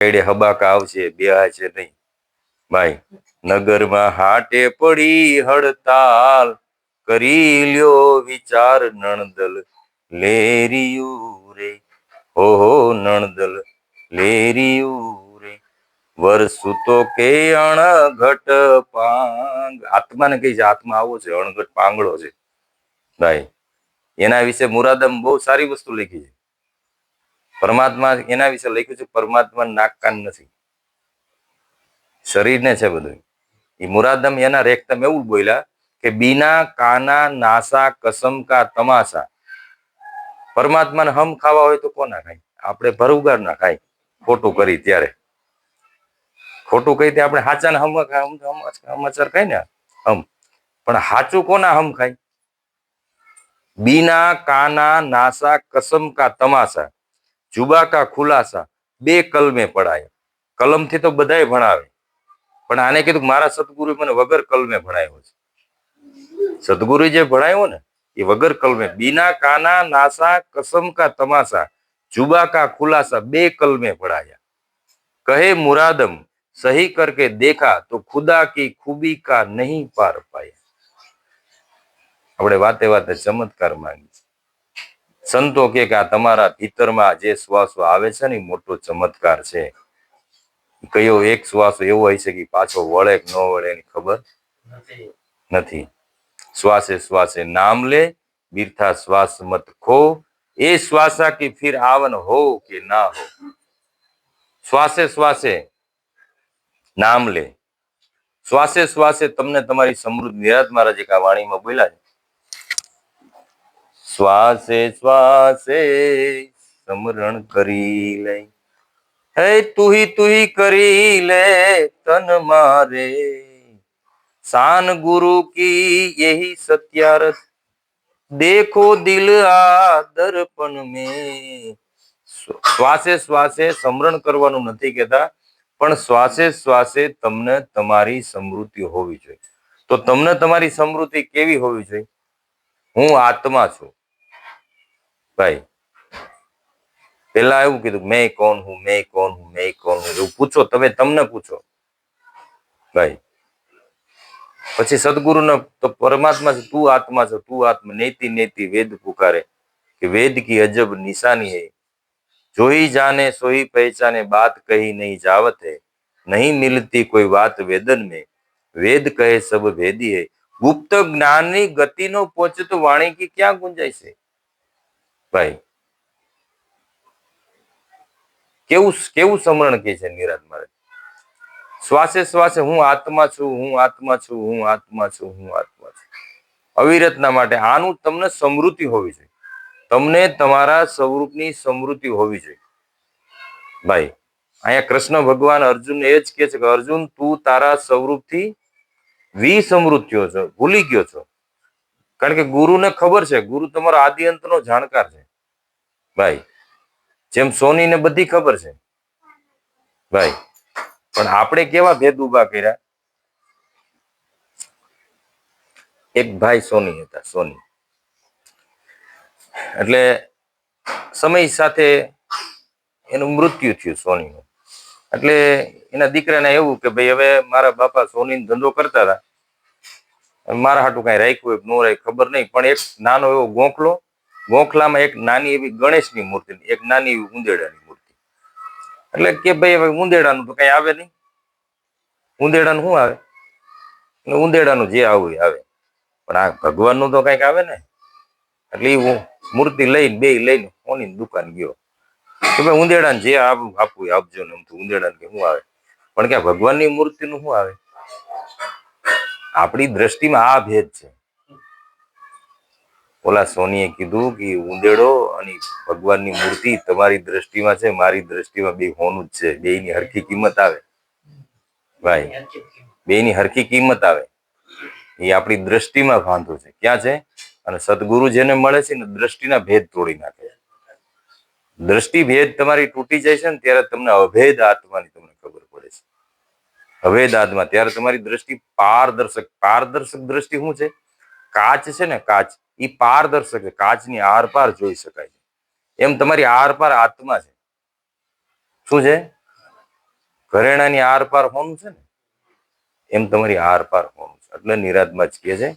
એડે હબાકા આવશે બે છે નહીં. ભાઈ, નગરમાં હાટે પડી હડતાલ, કરી લ્યો વિચાર નણદલ. લેરિયું રે હો હો નણદલ, લેરિયું રે. વરસુ તો કે અણઘટ પાંગ. આત્માને કહી છે, આત્મા આવો છે, અણઘટ પાંગળો છે. ભાઈ, એના વિશે મુરાદમ બહુ સારી વસ્તુ લખી છે. પરમાત્મા એના વિશે લખ્યું છે, પરમાત્મા નાક કાન નથી. શરીરને છે બધું. એ મુરાદમ એના રેખતમ એવું બોલ્યા કે બીના કાના નાસા કસમ કા તમાસા પરમાત્માને હમ ખાવા હોય તો કોના ખાય? આપણે ભરવગાર ના ખાય. ખોટું કરી ત્યારે. ખોટું કહી તે આપણે હાચાને હમ હમ- હમ- હમાચાર ખાય ને હમ. પણ હાચું કોના હમ ખાય? બીના કાના નાસા કસમ કા તમાસા જુબા કા ખુલાસા બે કલમે પડાય. કલમથી તો બધાય ભણાવે. પણ આને કીધું કે મારા સદગુરુ મને વગર કલમે ભણાવ્યો છે. સદગુરુ જે ભણાવ્યો ને, એ વગર કલમે. બીના કાના નાસા કસમ કા તમાસા, જુબા કા ખુલાસા બે કલમે પડાયા. કહે મુરાદમ, સહી કરકે દેખા તો ખુદા કી ખૂબી કા નહીં પાર પાયા. આપણે વાતે વાતે ચમત્કાર માંગી સંતો કે કે આ તમારા ભીતરમાં જે શ્વાસો આવે છે ને મોટો ચમત્કાર છે. કયો એક શ્વાસ એવો હોય છે કે પાછો વળે કે ન વળે એની ખબર નથી. શ્વાસે શ્વાસે નામ લે બીરથા શ્વાસ મત ખો. એ શ્વાસા કે ફિર આવન હો કે ના હો. શ્વાસે શ્વાસે નામ લે. શ્વાસે શ્વાસે તમને તમારી સમૃદ્ધ નિરાત મહારાજ એક આ વાણીમાં બોલ્યા છે. શ્વાસે શ્વાસે સમરણ કરી લે. હે, તુહી તુહી કરી લે તન મારે. શાન ગુરુ કી યહી સત્યારથ દેખો દિલ આ દર્પણ મેં. શ્વાસે શ્વાસે સમરણ કરવાનું નથી કહેતા, પણ શ્વાસે શ્વાસે તમને તમારી સમૃદ્ધિ હોવી જોઈએ. તો તમને તમારી સમૃદ્ધિ કેવી હોવી જોઈએ? હું આત્મા છું. ભાઈ, પેલા એવું કીધું મેં કોણ હું, મેં કોણ હું, મેં કોણ હું, એવું પૂછો, તમે તમને પૂછો. ભાઈ, પછી સદગુરુને તો પરમાત્મા છે, તું આત્મા છે, તું આત્મા, નેતિ નેતિ, વેદ પુકારે, કે વેદ કી અજબ નિશાની હે. જોઈ જાને, સોઈ પહેચાને, બાત કહી નહીં જાવત હે. નહીં મિલતી કોઈ વાત વેદન મે. વેદ કહે સબ ભેદી હે. ગુપ્ત જ્ઞાનની ગતિનો પહોંચે તો વાણી કી ક્યાં ગુંજાય છે ભાઈ. કેવું કેવું સમરણ કે છે નિરાત મહારાજ શ્વાસે શ્વાસે હું આત્મા છું, હું આત્મા છું, હું આત્મા છું, હું આત્મા છું. અવિરતના માટે આનું તમને સમૃદ્ધિ હોવી જોઈએ. તમને તમારા સ્વરૂપની સમૃદ્ધિ હોવી જોઈએ. ભાઈ, અહીંયા કૃષ્ણ ભગવાન અર્જુન એ જ કે છે કે, અર્જુન, તું તારા સ્વરૂપથી વિસમૃત થયો છો, ભૂલી ગયો છો. કારણ કે ગુરુને ખબર છે, ગુરુ તમારો આદિ અંતનો જાણકાર છે. ભાઈ, જેમ સોની ને બધી ખબર છે. ભાઈ, પણ આપણે કેવા ભેદ ઊભા કર્યા? એક ભાઈ સોની હતા, સોની. એટલે સમય સાથે એનું મૃત્યુ થયું સોનીનું. એટલે એના દીકરાને એવું કે ભાઈ, હવે મારા બાપા સોની ધંધો કરતા હતા. મારા હાટું કઈ રાખ્યું ન રાખ્યું ખબર નહીં, પણ એક નાનો એવો ગોખલો ગોખલામાં એક નાની એવી ગણેશની મૂર્તિ એક નાની એવી ઉંદેડાની મૂર્તિ. એટલે કે ભાઈ, હવે ઉંદેડાનું તો કઈ આવે નહીં. ઉંદેડાનું શું આવે? ઉંદેડાનું જે આવું આવે. પણ આ ભગવાનનું તો કંઈક આવે ને? એટલે એ મૂર્તિ લઈને, બે લઈને કોની દુકાન ગયો. કે ભાઈ, ઉંદેડાને જે આપવું આપવું આપજો ને એમ તો ઉંદેડાને કે શું આવે? પણ કે ભગવાનની મૂર્તિનું શું આવે? આપણી દ્રષ્ટિમાં આ ભેદ છે. ઓલા સોનીએ કીધું કે ઉંદેડો અને ભગવાનની મૂર્તિ તમારી દ્રષ્ટિમાં છે, મારી દ્રષ્ટિમાં બે હોનું જ છે. બેયની હરખી કિંમત આવે. ભાઈ, બેયની હરખી કિંમત આવે. એ આપણી દ્રષ્ટિમાં વાંધો છે. ક્યાં છે? અને સદગુરુ જેને મળે છે ને દ્રષ્ટિના ભેદ તોડી નાખે દ્રષ્ટિ ભેદ તમારી તૂટી જાય છે ને ત્યારે તમને અભેદ આત્માની તમને ખબર પડે છે. અભેદ આત્મા. ત્યારે તમારી દ્રષ્ટિ પારદર્શક. પારદર્શક દ્રષ્ટિ શું છે? કાચ છે ને કાચ એ પારદર્શક છે. કાચની આરપાર જોઈ શકાય છે. એમ તમારી આરપાર આત્મા છે. શું છે? ઘરેણાની આરપાર હોનું છે ને, એમ તમારી આરપાર હોનું છે. એટલે નિરાતમાં જ કહે છે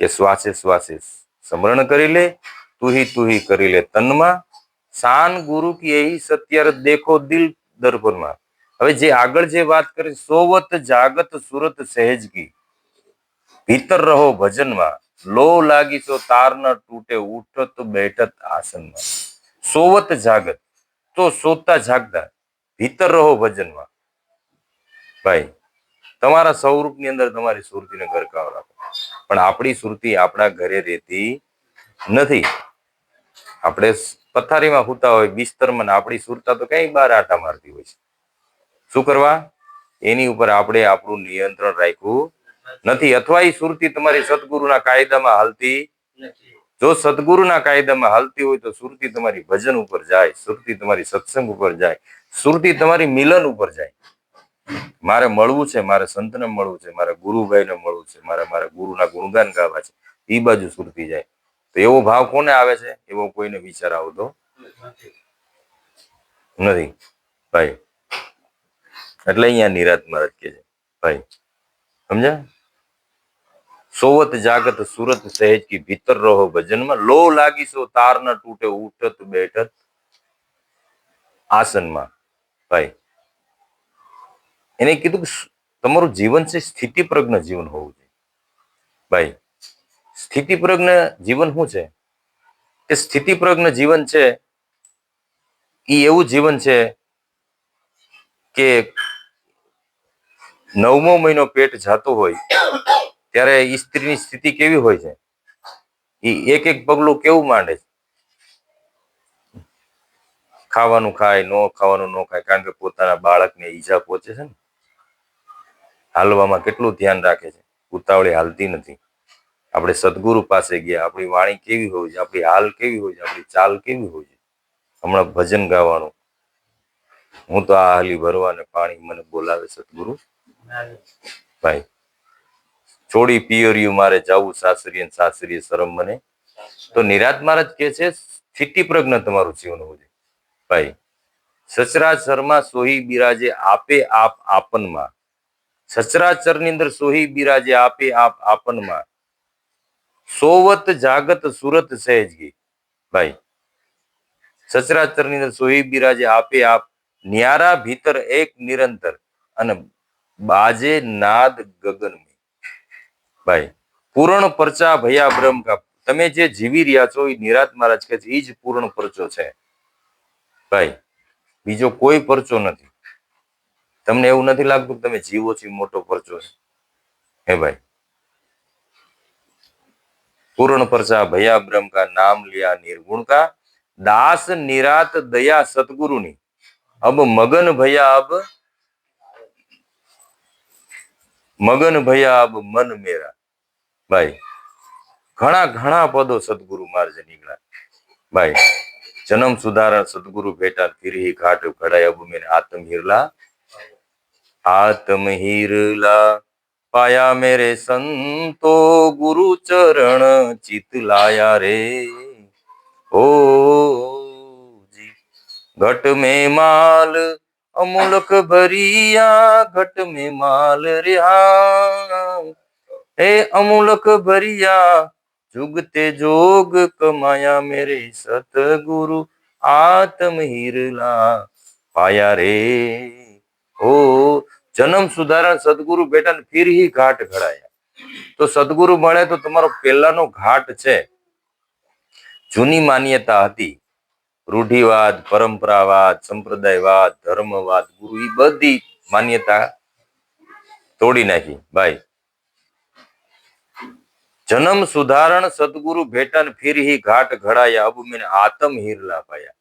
કે શ્વાસે શ્વાસે સ્મરણ કરી લે, તુહી તુહી કરી લે તનમાં. શાન ગુરુ કી એહી સત્યર દેખો દિલ દર્પણમાં. હવે જે આગળ જે વાત કરી સોવત જાગત સુરત સહેજ કી ભીતર રહો ભજનમાં. લો લાગી તો તાર ન તૂટે, ઉઠત બેઠત આસનમાં. સોવત જાગત, તો સોતા જાગતા ભીતર રહો ભજનમાં. ભાઈ, તમારા સ્વરૂપની અંદર તમારી સુરતીને ગરકાવ રાખો. પણ આપણી સુરતી આપણા ઘરે રહેતી નથી. આપણે પથારીમાં સૂતા હોય, બિસ્તરમાં આપણી સુરતા તો કઈ બાર આટા મારતી હોય છે. શું કરવા? એની ઉપર આપણે આપણું નિયંત્રણ રાખ્યું. નથી. અથવા એ સુરતી તમારી સદગુરુના કાયદામાં હાલતી જો સદગુરુના કાયદામાં હાલતી હોય તો સુરતી તમારી ભજન ઉપર જાય, સુરતી તમારી સત્સંગ ઉપર જાય, સુરતી તમારી મિલન ઉપર જાય. મારે મળવું છે, મારે સંતને મળવું છે, મારે ગુરુભાઈને મળવું છે, મારે મારા ગુરુના ગુણગાન ગાવા છે એ બાજુ સુરતી જાય. તો એવો ભાવ કોને આવે છે? એવો કોઈને વિચાર આવતો નથી. ભાઈ, એટલે અહીંયા નિરાત મહારાજ કે છે. ભાઈ, સમજ્યા? સોવત જાગત સુરત સહેજ કી ભીતર રહો ભજનમાં. લો લાગીશો તાર ન તૂટે, ઉઠત બેઠત આસનમાં. ભાઈ, એને કીધું કે તમારું જીવન છે સ્થિતિ પ્રજ્ઞ જીવન હોવું જોઈએ. ભાઈ સ્થિતિ પ્રજ્ઞ જીવન શું છે? એ સ્થિતિ પ્રજ્ઞ જીવન છે એ એવું જીવન છે કે નવમો મહિનો પેટ જાતો હોય ત્યારે સ્ત્રીની સ્થિતિ કેવી હોય છે? એ એક એક પગલું કેવું માંડે છે? ખાવાનું ખાય ન ખાવાનું ન ખાય કારણ કે પોતાના બાળકને ઈજા પહોંચે છે ને. હાલવામાં કેટલું ધ્યાન રાખે છે? ઉતાવળી હાલતી નથી. આપણે સદગુરુ પાસે ગયા આપણી વાણી કેવી હોય છે? આપણી હાલ કેવી હોય છે? આપણી ચાલ કેવી હોય છે? હમણાં ભજન ગાવાનું. હું તો આ હાલી ભરવાને પાણી મને બોલાવે સદગુરુ. ભાઈ છોડી પિયરિયું મારે જવું સાસરીએ સાસરીએ શરમ મને. તો નિરાત મહારાજ કે છે, સ્થિતિ પ્રજ્ઞ તમારું જીવન હોવું જોઈએ. ભાઈ સચરાચરમાં સોહી બિરાજે આપે આપ આપનમાં. સચરાચરની અંદર સોહી બિરાજે આપે આપ આપનમાં. સોવત જાગત સુરત સહેજગી ભાઈ સચરાચરની અંદર સોહી બિરાજે આપે આપ, ન્યારા ભીતર એક નિરંતર અને બાજે નાદ ગગન ભાઈ, પૂર્ણ પરચા ભયા બ્રહ્મ કા, તમે જે જીવી રહ્યા છો એ નિરાત મહારાજ કે છે એ જ પૂર્ણ પરચો છે. ભાઈ, બીજો કોઈ પરચો નથી. તમને એવું નથી લાગતું તમે જીવો છો મોટો પરચો છે? હે ભાઈ, પૂર્ણ પરચા ભયા બ્રહ્મ કા નામ લિયા નિર્ગુણ કા, દાસ નિરાત દયા સદગુરુની. અબ મગન ભયા અબ, મગન ભયા અબ મન મેરા. ભાઈ, ઘણા ઘણા પદો સદગુરુ માર્ગે નીકળ્યા. ભાઈ, જન્મ સુધારણ સદગુરુ ભેટા ફિરી ઘાટ ઘડાય અબુમીર આતમ હિરલા આતમ હિરલા પાયા મેરે સંતો ગુરુ ચરણ ચિત લાયા રે. ઓ જી, ઘટ મે માલ, અમૂલક ભરિયા, ઘટ મે માલ રહ્યા. એ અમૂલક ભરિયા, જુગ તે જોગ કમાયા મેરે સતગુરુ આત્મ હિરલા પાયા રે ઓ જન્મ સુધારણ સદગુરુ બેટા ફિર ઘાટ ઘડાયા. તો સદગુરુ મળે તો તમારો પહેલાનો ઘાટ છે. જૂની માન્યતા હતી. રૂઢિવાદ, પરંપરાવાદ, સંપ્રદાયવાદ, ધર્મવાદ, ગુરુ એ બધી માન્યતા તોડી નાખી. ભાઈ જન્મ સુધારણ સદગુરુ ભેટન ફિરહી ઘાટ ઘડાયા, અબ આતમ હીરલા પાયા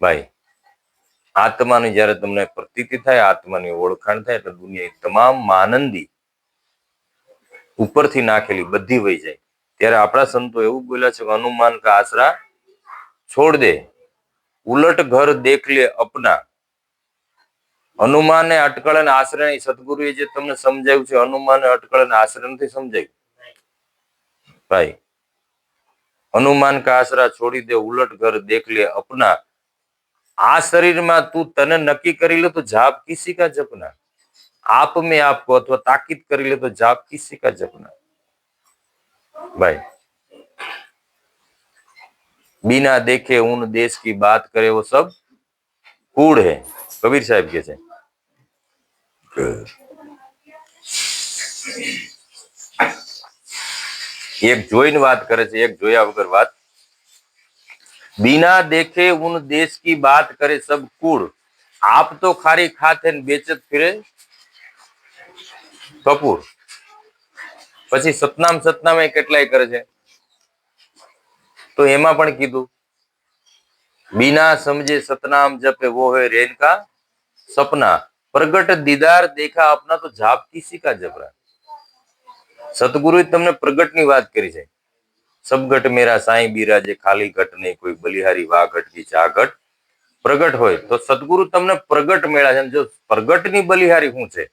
ભાઈ, આત્માની જ્યારે તમને પ્રતીતિ થાય, આત્માની ઓળખાણ થાય એટલે દુનિયા તમામ માનંદી ઉપરથી નાખેલી બધી વહી જાય. ત્યારે આપણા સંતો એવું બોલ્યા છે કે, હનુમાન કા આશરા છોડ દે, ઉલટ ઘર દેખ લે અપના. હનુમાને અટકળ અને આશ્રય સદગુરુએ જે તમને સમજાવ્યું છે, હનુમાને અટકળ અને આશ્રય નથી સમજાયું ભાઈ હનુમાન કા આશરા છોડી દે ઉલટ ઘર દેખ લે અપના આ શરીરમાં તું તને નક્કી કરી લે તો જાપ કિસી કા જપના આપ મેં આપકો અથવા તાકીદ કરી લે તો જાપ કિસી કા જપના ભાઈ बिना देखे उन देश की बात करे वो सब कूड़ है कबीर साहब के છે એક જોઈને વાત કરે છે એક જોયા વગર વાત बिना देखे उन देश की बात करे सब कूड़ आप तो खारी खाते ને બેચત ફિરે કપૂર પછી સતનામ સતનામ એ કેટલાય કરે છે તો એમાં પણ કીધું बिना समझे सतनाम जपे वो है रेन का सपना प्रगट दीदार देखा अपना तो जाप किसी का जबरा સદગુરુએ તમને પ્રગટની વાત કરી છે. સબગટ મેરા સાંઈ બિરાજે, ખાલી ઘટ નહીં, કોઈ બલિહારી વા ઘટ કી ચા ઘટ પ્રગટ હોય તો સદગુરુ તમને પ્રગટ મેળા છે. જો પ્રગટની બલિહારી શું છે?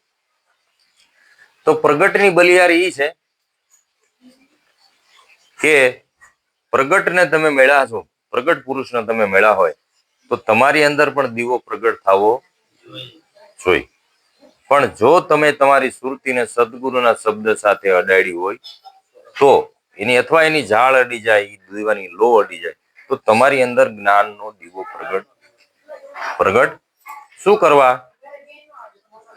તો પ્રગટની બલિહારી ઈ છે કે પ્રગટને તમે મેળા છો, પ્રગટ પુરુષને તમે મેળા હોય, તો તમારી અંદર પણ દીવો પ્રગટ થવો જોઈએ. પણ જો તમે તમારી સુરતીને સદગુરુના શબ્દ સાથે અડાડી હોય, તો એની અથવા એની ઝાડ અડી જાય દીવાની લો અડી જાય, તો તમારી અંદર જ્ઞાનનો દીવો પ્રગટ. પ્રગટ શું કરવા?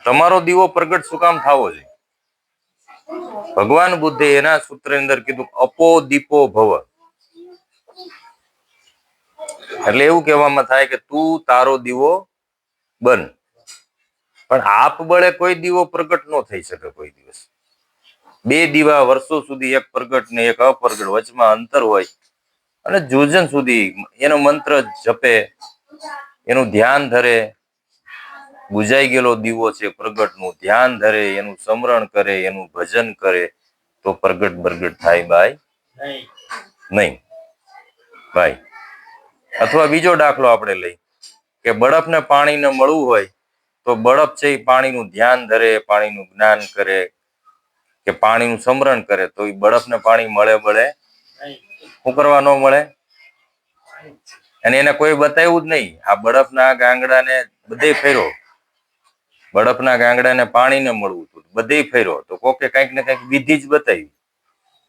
તમારો દીવો પ્રગટ શું કામ થવો જોઈએ? ભગવાન બુદ્ધે એના સૂત્ર અંદર કીધું, અપો દીપો ભવ. એટલે એવું કહેવામાં થાય કે તું તારો દીવો બન. પણ આપ બળે કોઈ દીવો પ્રગટ ન થઈ શકે કોઈ દિવસ. બે દીવા વર્ષો સુધી એક પ્રગટ ને એક અપ્રગટ વચમાં અંતર હોય. અને જોજન સુધી એનો મંત્ર જપે એનું ધ્યાન ધરે. બુજાઈ ગયેલો દીવો છે પ્રગટનું ધ્યાન ધરે એનું સ્મરણ કરે એનું ભજન કરે તો પ્રગટ બરગટ થાય બાય નહીં. ભાઈ અથવા બીજો દાખલો આપણે લઈ કે બરફને પાણીને મળવું હોય તો બળફ છે એ પાણીનું ધ્યાન ધરે, પાણીનું જ્ઞાન કરે કે પાણીનું સ્મરણ કરે, તો એ બળપને પાણી મળે મળે શું કરવા ન મળે? અને એને કોઈ બતાવ્યું જ નહીં. આ બળફના ગાંગડાને બધે ફેરો. બળપના ગાંગડાને પાણીને મળવું હતું, બધે ફેરો. તો કોકે કંઈક ને કંઈક વિધિ જ બતાવી.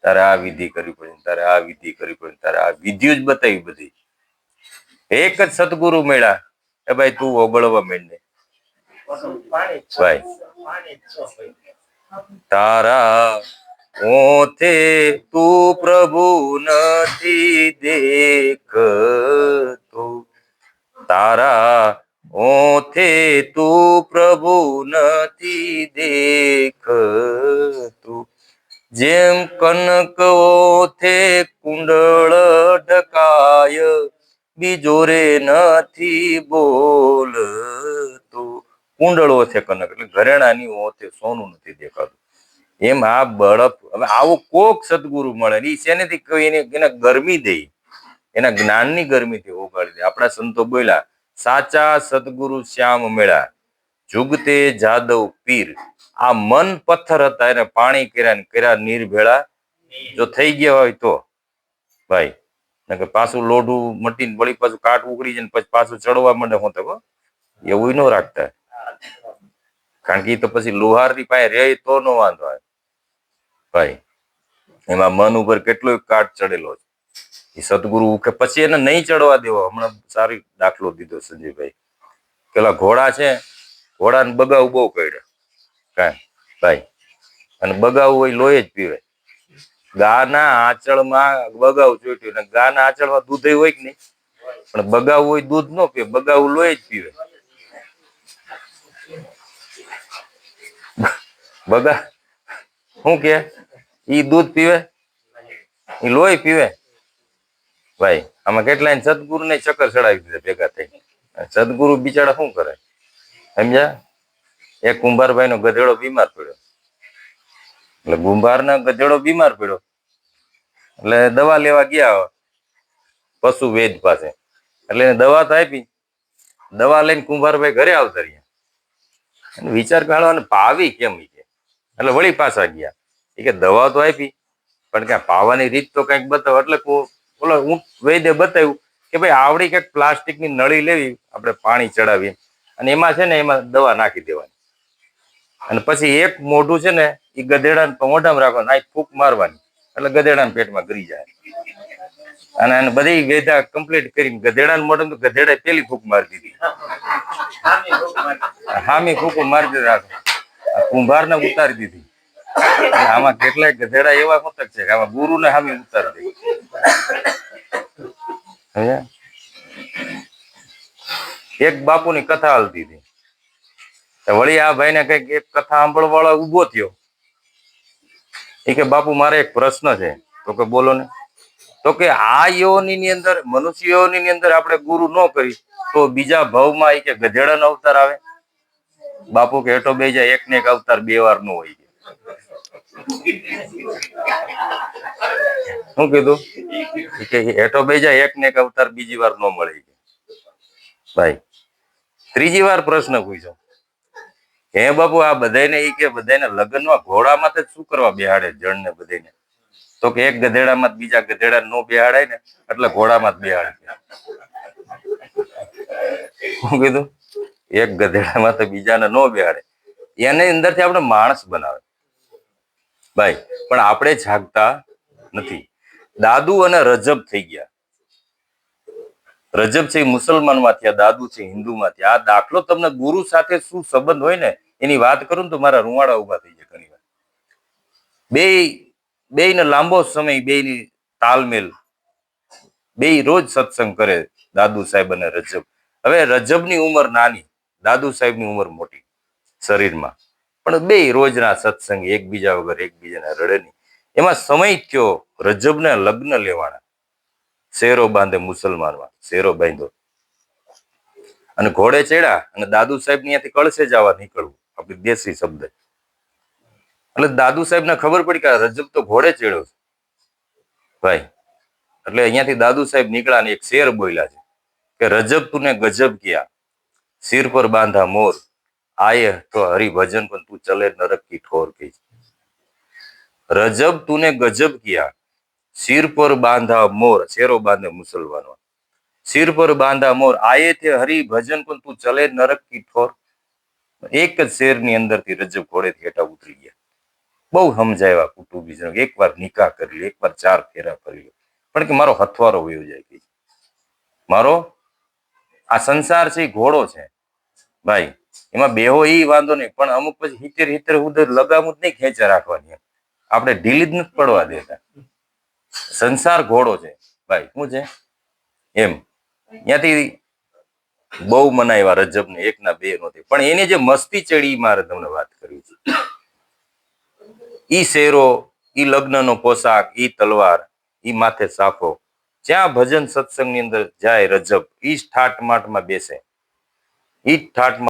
તારે આ વિધિ કરવી પડે, તારે આ વિધિ કરવી પડે, તારે આ વિધિ જ બતાવી બધી. એક જ સદગુરુ મેળા. એ ભાઈ તું ઓગળવા માંડ ભાઈ, તારા ઓથે તું પ્રભુ નથી દેખતો. તારા ઓથે તું પ્રભુ નથી દેખતું. જેમ કનક ઓથે કુંડળ ઢકાય બીજો રે નથી બોલતો. કુંડળો છે કનક, એટલે ઘરેણાની ઓથે સોનું નથી દેખાતું. એમ આ બળપ હવે આવો કોક સદગુરુ મળે એ શેનેથી કોઈ એને ગરમી દે? એના જ્ઞાનની ગરમીથી ઓગાળી દે. આપણા સંતો બોલ્યા, સાચા સદગુરુ શ્યામ મેળા, જુગતે જાદવ પીર. આ મન પથ્થર હતા, એને પાણી કર્યા ને કર્યા નીર ભેળા જો થઈ ગયા હોય તો, ભાઈ કે પાછું લોઢું મટીને વળી પાછું કાટ ઉકળી જાય પછી પાછું ચડવા માંડે હું તો એવું ન રાખતા. કારણ કે તો પછી લુહારની પાસે રે તો નો વાંધો આવે. ભાઈ, એમાં મન ઉપર કેટલો કાટ ચડેલો છે. એ સદગુરુ કે પછી એને નહીં ચડવા દેવો. હમણાં સારી દાખલો દીધો સંજયભાઈ પેલા ઘોડા છે, ઘોડાને બગાવ બહુ કર્યો. કાંઈ, ભાઈ, અને બગાવું હોય લોહી જ પીવે. ગાના આંચળમાં બગાવ ચોટ્યું. ને ગાના આંચળમાં દૂધ હોય કે નહીં? પણ બગાવું હોય દૂધ ન પીવે. બગાવું લોહી જ પીવે. બગા શું કે? ઈ દૂધ પીવે? ઈ લોહી પીવે? ભાઈ, આમાં કેટલાય સદગુરુ ને ચક્કર ચડાવી દીધા ભેગા થઈ. સદગુરુ બિચારા શું કરે? સમજ્યા? એક કુંભારભાઈ નો ગધેડો બીમાર પડ્યો. એટલે કુંભારના ગધેડો બીમાર પડ્યો. એટલે દવા લેવા ગયા પશુ વેદ પાસે. એટલે એને દવા તો આપી. દવા લઈને કુંભારભાઈ ઘરે આવતા રહ્યા. વિચાર કાઢવાનો ભાવી કેમ એટલે વળી પાછા ગયા. એ કે દવા તો આપી, પણ કે પાવાની રીત તો કંઈક બતાવો. એટલે ઓલો હું વૈદ્ય બતાવ્યું કે ભાઈ આવડી કંઈક પ્લાસ્ટિકની નળી લેવી, આપણે પાણી ચડાવીએ. અને એમાં છે ને એમાં દવા નાખી દેવાની. અને પછી એક મોઢું છે ને, એ ગધેડાને મોઢામાં રાખવાનું, આ ફૂંક મારવાની. એટલે ગધેડાના પેટમાં ગરી જાય. અને એને બધી વેધા કમ્પ્લીટ કરીને ગધેડાને મોઢામાં તો ગધેડાએ પેલી ફૂંક મારી દીધી. હામી ફૂંક મારી દીધી. કુંભારને ઉતારી દીધી. આમાં કેટલાય ગધેડા એવા મતક છે કે આમાં ગુરુને હામી ઉતારી દે? એક બાપુની કથા હાલતી હતી. વળી આ ભાઈને કંઈક એક કથા સાંભળવાળો ઊભો થયો. એ કે, બાપુ, મારે એક પ્રશ્ન છે. તો કે, બોલો ને. તો કે, આ યોની ની અંદર, મનુષ્ય યોની ની અંદર આપણે ગુરુ ન કરી, તો બીજા ભાવમાં એ કે ગધેડાનો અવતાર આવે? બાપુ કે બે જાય એક ને એક અવતાર બે વારનું હોય. શું કીધું? હેઠો બે જાય એક ને એક અવતાર બીજી વાર ન મળે. ભાઈ, ત્રીજી વાર પ્રશ્ન પૂછો. હે બાપુ, આ બધાને એ કે બધાને લગ્નમાં ઘોડામાં તો શું કરવા બેહાડે જણ ને બધાને તો કે એક ગધેડામાં બીજા ગધેડા નો બેહાડાય ને, એટલે ઘોડામાં જ બેહાડે. શું કીધું? એક ગધેડામાં તો બીજાને ન બેહાડે. એને અંદરથી આપણે માણસ બનાવે. ભાઈ, પણ આપણે જાગતા નથી. દાદુ અને રજબ થઈ ગયા. રજબ છે એ મુસલમાનમાં થયા, દાદુ છે હિન્દુમાં થયા. આ દાખલો તમને ગુરુ સાથે શું સંબંધ હોય ને, એની વાત કરું ને તો મારા રૂવાડા ઊભા થઈ જાય ઘણી વાર બે બે ને લાંબો સમય બે ની તાલમેલ. બે રોજ સત્સંગ કરે દાદુ સાહેબ અને રજબ. હવે રજબની ઉંમર નાની. દાદુ સાહેબની ઉંમર મોટી, શરીરમાં. પણ બે રોજના સત્સંગ એકબીજા વગર એકબીજાને રડે નહીં. એમાં સમય કયો રજબને લગ્ન લેવાના. શેરો બાંધે મુસલમાનમાં, શેરો બાંધ્યો. અને ઘોડે ચડ્યા અને દાદુ સાહેબ ત્યાંથી કળશે જવા નીકળવું, આપણી દેશી શબ્દ એટલે દાદુ સાહેબ ને ખબર પડી કે રજબ તો ઘોડે ચડ્યો છે. ભાઈ, એટલે અહીંયાથી દાદુ સાહેબ નીકળ્યા ને એક શેર બોલ્યા છે કે રજબ તુને ગજબ કિયા? સિર પર બાંધા મોર. આયે તો હરિભજન પણ તું ચલે નરક કી ઠોર કહી રજબ તુને ગજબ કિયા. સિર પર બાંધા મોર, શેરો બાંધે મુસલમાનો. સિર પર બાંધા મોર, આયે તે હરિ ભજન પણ તું ચલે નરક કી ઠોર. એક જ શેરની અંદરથી રજબ ઘોડેથી હેઠા ઉતરી ગયા. બહુ સમજાવ્યા કુટુંબીજનો એકવાર નિકાહ કરી લે, એકવાર ચાર ફેરા કરી લે. પણ કે મારો હથવારો વયો જાય કે મારો? આ સંસાર છે ઘોડો છે. ભાઈ, એમાં બેહો એ વાંધો નહીં, પણ અમુક પછી હિતેર હિતેર ઉધર લગામું જ નહીં ખેંચા રાખવાની આપણે ઢીલી જ નથી પડવા દેતા. સંસાર ઘોડો છે. ભાઈ, શું છે? એમ. ત્યાંથી બહુ મનાવ્યા એક ના બે નહોતી પણ એની જે મસ્તી ચડી મારે તમને વાત કરવી છે. ઈ શેરો, ઈ લગ્નનો પોશાક, ઈ તલવાર, ઈ માથે સાફો. જ્યાં ભજન સત્સંગની અંદર જાય રજબ, ઈ ઠાટમાટમાં ઠાટ માટમાં બેસે. ઈ જ ઠાટ